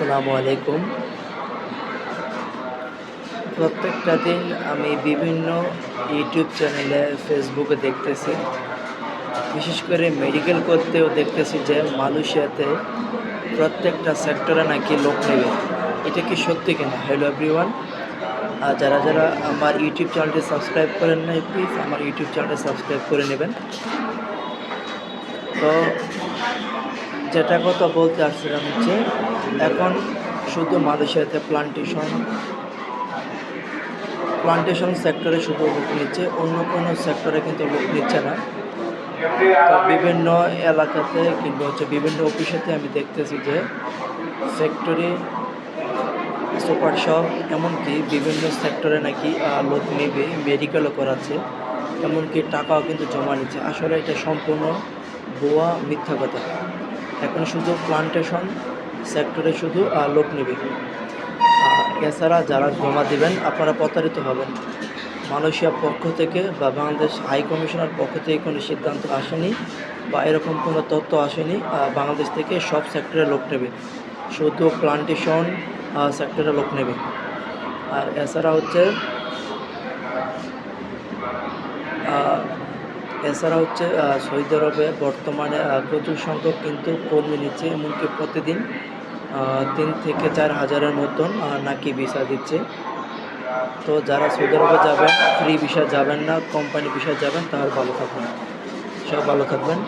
আসসালামু আলাইকুম। প্রত্যেকটা দিন আমি বিভিন্ন ইউটিউব চ্যানেলে, ফেসবুকে দেখতেছি। বিশেষ করে মেডিকেল করতেও দেখতেছি যে মালয়েশিয়াতে প্রত্যেকটা সেক্টরে নাকি লোক নেবে। এটা কি সত্যি কিনা? হ্যালো এভরিওয়ান আর যারা যারা আমার ইউটিউব চ্যানেলটি সাবস্ক্রাইব করেন নাই প্লিজ আমার ইউটিউব চ্যানেলটি সাবস্ক্রাইব করে নেবেন। তো যেটা কথা বলতে আসছিলাম যে এখন শুধু মালয়েশিয়াতে প্লান্টেশন প্লান্টেশন সেক্টরে শুধু লোক নিচ্ছে, অন্য কোনো সেক্টরে কিন্তু লোক নিচ্ছে না। বিভিন্ন এলাকাতে কিংবা হচ্ছে বিভিন্ন অফিসেতে আমি দেখতেছি যে ফ্যাক্টরি সুপার শপ এমনকি বিভিন্ন সেক্টরে নাকি লোক নেবে মেডিকেলও করাচ্ছে, এমনকি টাকাও কিন্তু জমা নিচ্ছে। আসলে এটা সম্পূর্ণ ভুয়া, মিথ্যা কথা। এখন শুধু প্লান্টেশন সেক্টরে শুধু লোক নেবে। এছাড়া যারা জমা দিবেন, আপনারা প্রতারিত হবেন। মালয়েশিয়ার পক্ষ থেকে বা বাংলাদেশ হাই কমিশনার পক্ষ থেকে কোনো সিদ্ধান্ত আসেনি বা এরকম কোনো তথ্য আসেনি বাংলাদেশ থেকে সব সেক্টরে লোক নেবে। শুধু প্লান্টেশন সেক্টরে লোক নেবে। আর এছাড়া হচ্ছে এছাড়া হচ্ছে সৌদি আরবে বর্তমানে প্রচুর সংখ্যক কিন্তু কর্মী নিচ্ছে, এমনকি প্রতিদিন তিন থেকে চার হাজারের মতন নাকি ভিসা দিচ্ছে। তো যারা সৌদি আরবে যাবেন ফ্রি ভিসা যাবেন না কোম্পানি ভিসা যাবেন, তারা ভালো থাকবেন সব ভালো থাকবেন।